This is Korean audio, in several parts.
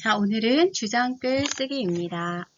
자, 오늘은 주장글 쓰기입니다.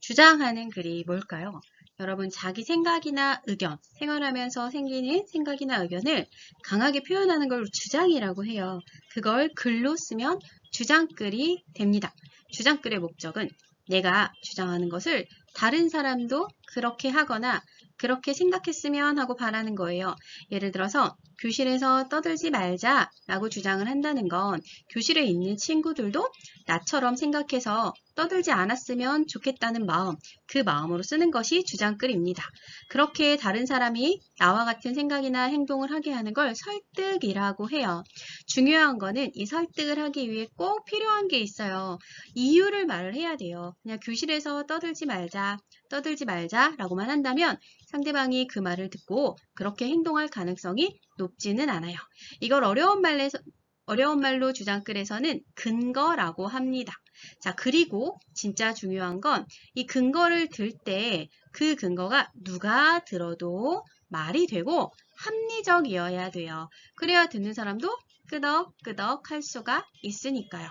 주장하는 글이 뭘까요? 여러분, 자기 생각이나 의견, 생활하면서 생기는 생각이나 의견을 강하게 표현하는 걸 주장이라고 해요. 그걸 글로 쓰면 주장글이 됩니다. 주장글의 목적은 내가 주장하는 것을 다른 사람도 그렇게 하거나 그렇게 생각했으면 하고 바라는 거예요. 예를 들어서 교실에서 떠들지 말자 라고 주장을 한다는 건 교실에 있는 친구들도 나처럼 생각해서 떠들지 않았으면 좋겠다는 마음, 그 마음으로 쓰는 것이 주장글입니다. 그렇게 다른 사람이 나와 같은 생각이나 행동을 하게 하는 걸 설득이라고 해요. 중요한 거는 이 설득을 하기 위해 꼭 필요한 게 있어요. 이유를 말을 해야 돼요. 그냥 교실에서 떠들지 말자, 떠들지 말자 라고만 한다면 상대방이 그 말을 듣고 그렇게 행동할 가능성이 높지는 않아요. 이걸 어려운 말에서 어려운 말로 주장글에서는 근거라고 합니다. 자, 그리고 진짜 중요한 건 이 근거를 들 때 그 근거가 누가 들어도 말이 되고 합리적이어야 돼요. 그래야 듣는 사람도 끄덕끄덕 할 수가 있으니까요.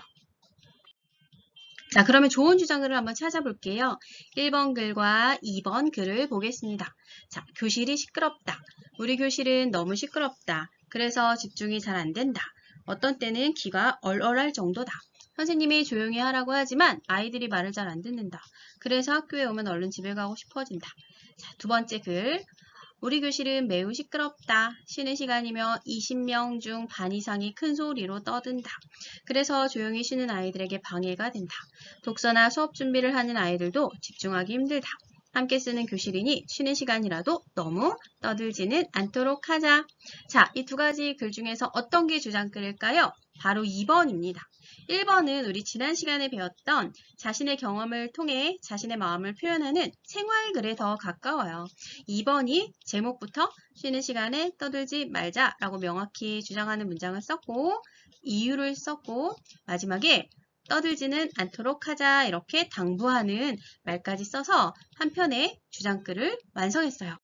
자, 그러면 좋은 주장글을 한번 찾아볼게요. 1번 글과 2번 글을 보겠습니다. 자, 교실이 시끄럽다. 우리 교실은 너무 시끄럽다. 그래서 집중이 잘 안 된다. 어떤 때는 귀가 얼얼할 정도다. 선생님이 조용히 하라고 하지만 아이들이 말을 잘 안 듣는다. 그래서 학교에 오면 얼른 집에 가고 싶어진다. 자, 두 번째 글. 우리 교실은 매우 시끄럽다. 쉬는 시간이며 20명 중 반 이상이 큰 소리로 떠든다. 그래서 조용히 쉬는 아이들에게 방해가 된다. 독서나 수업 준비를 하는 아이들도 집중하기 힘들다. 함께 쓰는 교실이니 쉬는 시간이라도 너무 떠들지는 않도록 하자. 자, 이 두 가지 글 중에서 어떤 게 주장글일까요? 바로 2번입니다. 1번은 우리 지난 시간에 배웠던 자신의 경험을 통해 자신의 마음을 표현하는 생활글에 더 가까워요. 2번이 제목부터 쉬는 시간에 떠들지 말자라고 명확히 주장하는 문장을 썼고 이유를 썼고 마지막에 떠들지는 않도록 하자 이렇게 당부하는 말까지 써서 한 편의 주장글을 완성했어요.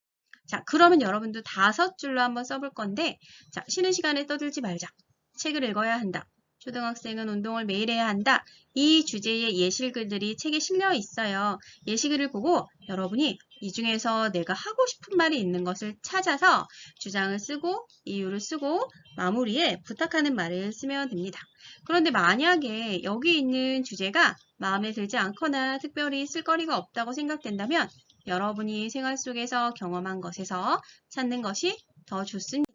자, 그러면 여러분도 다섯 줄로 한번 써볼 건데 자, 쉬는 시간에 떠들지 말자. 책을 읽어야 한다. 초등학생은 운동을 매일 해야 한다. 이 주제의 예시글들이 책에 실려 있어요. 예시글을 보고 여러분이 이 중에서 내가 하고 싶은 말이 있는 것을 찾아서 주장을 쓰고 이유를 쓰고 마무리에 부탁하는 말을 쓰면 됩니다. 그런데 만약에 여기 있는 주제가 마음에 들지 않거나 특별히 쓸거리가 없다고 생각된다면 여러분이 생활 속에서 경험한 것에서 찾는 것이 더 좋습니다.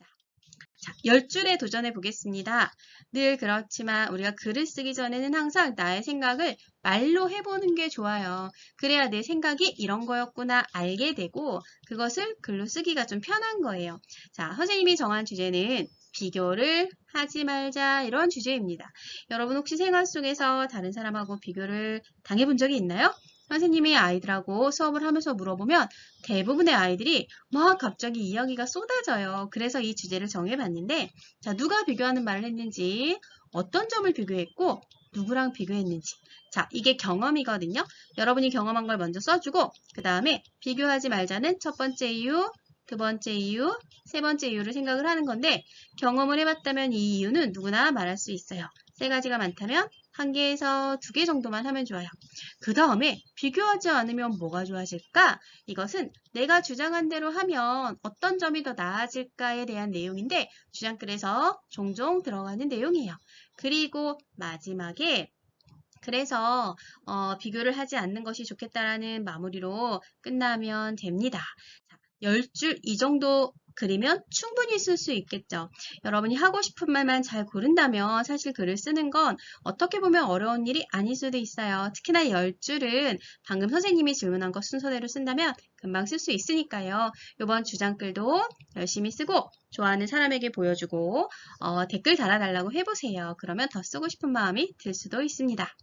자, 10줄에 도전해 보겠습니다. 늘 그렇지만 우리가 글을 쓰기 전에는 항상 나의 생각을 말로 해보는 게 좋아요. 그래야 내 생각이 이런 거였구나 알게 되고 그것을 글로 쓰기가 좀 편한 거예요. 자, 선생님이 정한 주제는 비교를 하지 말자 이런 주제입니다. 여러분 혹시 생활 속에서 다른 사람하고 비교를 당해본 적이 있나요? 선생님이 아이들하고 수업을 하면서 물어보면 대부분의 아이들이 막 갑자기 이야기가 쏟아져요. 그래서 이 주제를 정해봤는데 자 누가 비교하는 말을 했는지 어떤 점을 비교했고 누구랑 비교했는지 자 이게 경험이거든요. 여러분이 경험한 걸 먼저 써주고 그 다음에 비교하지 말자는 첫 번째 이유 두 번째 이유, 세 번째 이유를 생각을 하는 건데 경험을 해봤다면 이 이유는 누구나 말할 수 있어요. 세 가지가 많다면 한 개에서 두 개 정도만 하면 좋아요. 그 다음에 비교하지 않으면 뭐가 좋아질까? 이것은 내가 주장한 대로 하면 어떤 점이 더 나아질까에 대한 내용인데 주장글에서 종종 들어가는 내용이에요. 그리고 마지막에 그래서 어, 비교를 하지 않는 것이 좋겠다라는 마무리로 끝나면 됩니다. 10줄 이 정도 그리면 충분히 쓸 수 있겠죠. 여러분이 하고 싶은 말만 잘 고른다면 사실 글을 쓰는 건 어떻게 보면 어려운 일이 아닐 수도 있어요. 특히나 10줄은 방금 선생님이 질문한 것 순서대로 쓴다면 금방 쓸 수 있으니까요. 이번 주장글도 열심히 쓰고 좋아하는 사람에게 보여주고 어, 댓글 달아달라고 해보세요. 그러면 더 쓰고 싶은 마음이 들 수도 있습니다.